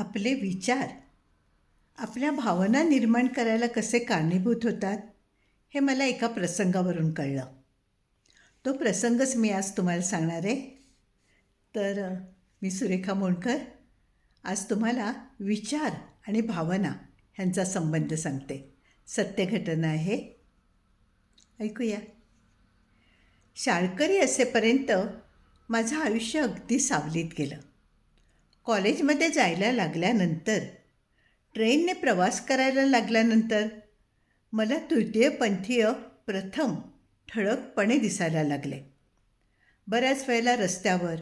आपले विचार आपल्या भावना निर्माण करायला कसे कारणीभूत होतात हे मला एका प्रसंगावरून कळलं. तो प्रसंगच मी आज तुम्हाला सांगणार आहे. तर मी सुरेखा मोणकर आज तुम्हाला विचार आणि भावना ह्यांचा संबंध सांगते. सत्यघटना आहे. ऐकूया. शाळकरी असेपर्यंत माझं आयुष्य अगदी सावलीत गेलं. कॉलेजमध्ये जायला लागल्यानंतर ट्रेनने प्रवास करायला लागल्यानंतर मला तृतीयपंथीय प्रथम ठळकपणे दिसायला लागले. बऱ्याच वेळेला रस्त्यावर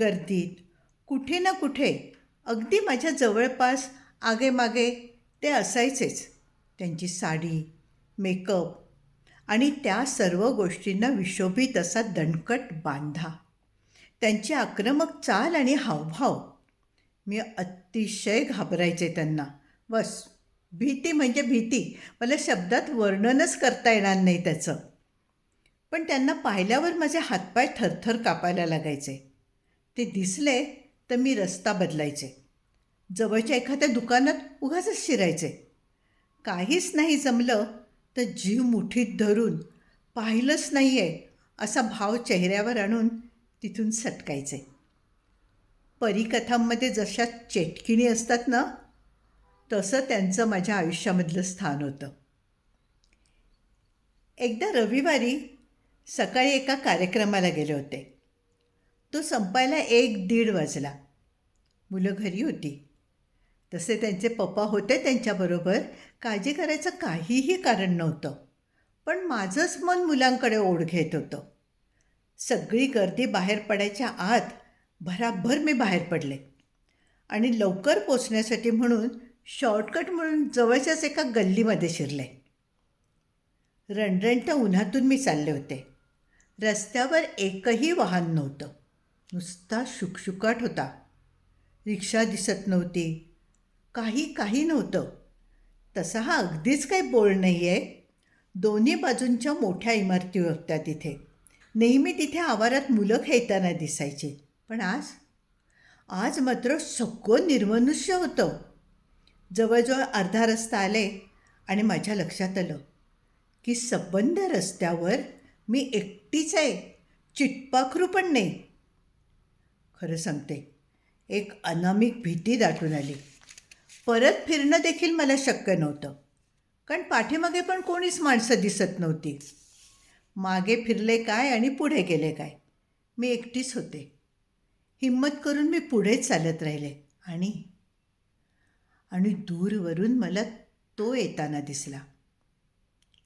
गर्दीत कुठे ना कुठे अगदी माझ्या जवळपास आगेमागे ते असायचेच. त्यांची साडी मेकअप आणि त्या सर्व गोष्टींना विशोभित असा दणकट बांधा. त्यांची आक्रमक चाल आणि हावभाव मी अतिशय घाबरायचे त्यांना. बस. भीती म्हणजे भीती. मला शब्दात वर्णनच करता येणार नाही त्याचं. पण त्यांना पाहिल्यावर माझे हातपाय थरथर कापायला लागायचे. ते दिसले तर मी रस्ता बदलायचे. जवळच्या एखाद्या दुकानात उगाच शिरायचे. काहीच नाही जमलं तर जीव मुठीत धरून पाहिलंच नाही आहे असा भाव चेहऱ्यावर आणून तिथून सटकायचे. परीकथांमध्ये जशा चेटकिणी असतात ना तसं त्यांचं माझ्या आयुष्यामधलं स्थान होतं. एकदा रविवारी सकाळी एका कार्यक्रमाला गेले होते. तो संपायला एक दीड वाजला. मुलं घरी होती. तसे त्यांचे पप्पा होते त्यांच्याबरोबर. काळजी करायचं काहीही कारण नव्हतं. पण माझंच मन मुलांकडे ओढ घेत होतं. सगळी गर्दी बाहेर पडायच्या आत भराभर मी बाहेर पडले. आणि लवकर पोचण्यासाठी म्हणून शॉर्टकट म्हणून जवळच्याच एका गल्लीमध्ये शिरले. रणरणत्या उन्हातून मी चालले होते. रस्त्यावर एकही वाहन नव्हतं. नुसता शुकशुकाट होता. रिक्षा दिसत नव्हती. काही काही नव्हतं. तसा हा अगदीच काही बोल नाही आहे दोन्ही बाजूंच्या मोठ्या इमारती होत्या तिथे. नेहमी तिथे आवारात मुलं खेळताना दिसायची. पण आज आज मात्र सगळं निर्मनुष्य होतं. जवळजवळ अर्धा रस्ता आले आणि माझ्या लक्षात आलं की सबंध रस्त्यावर मी एकटीच आहे चिटपाखरू पण नाही. खरं सांगते एक अनामिक भीती दाटून आली. परत फिरणं देखील मला शक्य नव्हतं कारण पाठीमागे पण कोणीच माणसं दिसत नव्हती. मागे फिरले काय आणि पुढे गेले काय? मी एकटीच होते. हिम्मत करून मी पुढेच चालत राहिले. आणि आणि दूरवरून मला तो येताना दिसला.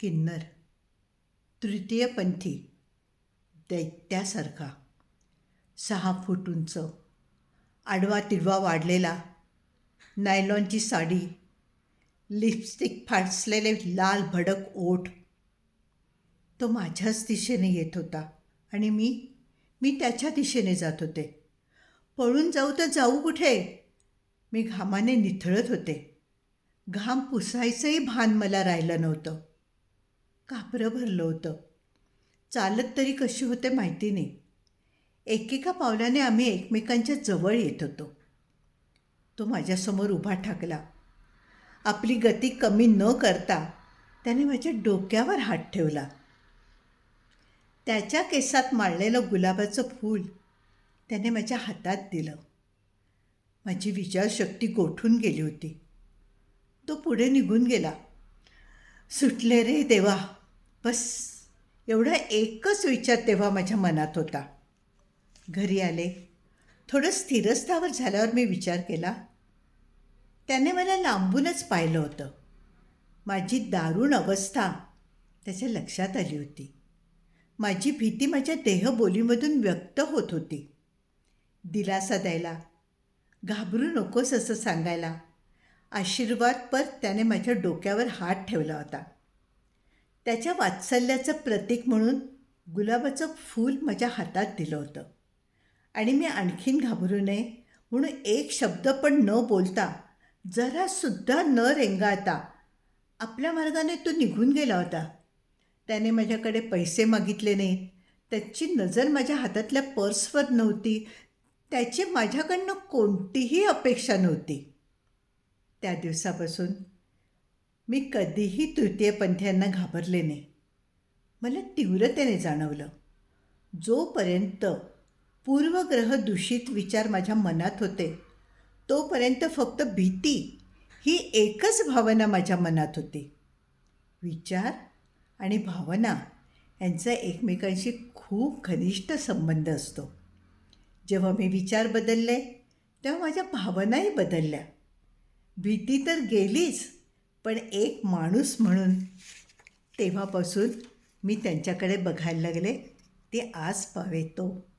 किन्नर तृतीयपंथी दैत्यासारखा. सहा फूट उंच आडवा तिडवा वाढलेला. नायलॉनची साडी लिपस्टिक फासलेले लाल भडक ओठ. तो माझ्याच दिशेने येत होता आणि मी मी त्याच्या दिशेने जात होते. पळून जाऊ तर जाऊ कुठे? मी घामाने निथळत होते. घाम पुसायचंही भान मला राहिलं नव्हतं. कापरं भरलं होतं. चालत तरी कशी होते माहिती नाही. एकेका पावलाने आम्ही एकमेकांच्या जवळ येत होतो. तो माझ्यासमोर उभा ठाकला. आपली गती कमी न करता त्याने माझ्या डोक्यावर हात ठेवला. त्याच्या केसात माळलेलं गुलाबाचं फूल त्याने माझ्या हातात दिलं. माझी विचारशक्ती गोठून गेली होती. तो पुढे निघून गेला. सुटले रे देवा. बस. एवढा एकच विचार तेव्हा माझ्या मनात होता. घरी आले. थोडं स्थिरस्थावर झाल्यावर मी विचार केला. त्याने मला लांबूनच पाहिलं होतं. माझी दारुण अवस्था त्याच्या लक्षात आली होती. माझी भीती माझ्या देहबोलीमधून व्यक्त होत होती. दिलासा द्यायला. घाबरू नकोस असं सांगायला. आशीर्वाद पर त्याने माझ्या डोक्यावर हात ठेवला होता. त्याच्या वात्सल्याचं प्रतीक म्हणून गुलाबाचं फूल माझ्या हातात दिलं होतं. आणि मी आणखीन घाबरू नये म्हणून एक शब्द पण न बोलता जरासुद्धा न रेंगाळता आपल्या मार्गाने तो निघून गेला होता. त्याने माझ्याकडे पैसे मागितले नाहीत. त्याची नजर माझ्या हातातल्या पर्सवर नव्हती. त्याची माझ्याकडनं कोणतीही अपेक्षा नव्हती. त्या दिवसापासून मी कधीही तृतीयपंथीयांना घाबरले नाही. मला तीव्रतेने जाणवलं. जोपर्यंत पूर्वग्रह दूषित विचार माझ्या मनात होते तोपर्यंत फक्त भीती ही एकच भावना माझ्या मनात होती. विचार आणि भावना यांचा एकमेकांशी खूप घनिष्ठ संबंध असतो. जेव्हा मी विचार बदलले तेव्हा माझ्या भावनाही बदलल्या. भीती तर गेलीच पण एक माणूस म्हणून. तेव्हापासून मी त्यांच्याकडे बघायला लागले ते आज पावेतो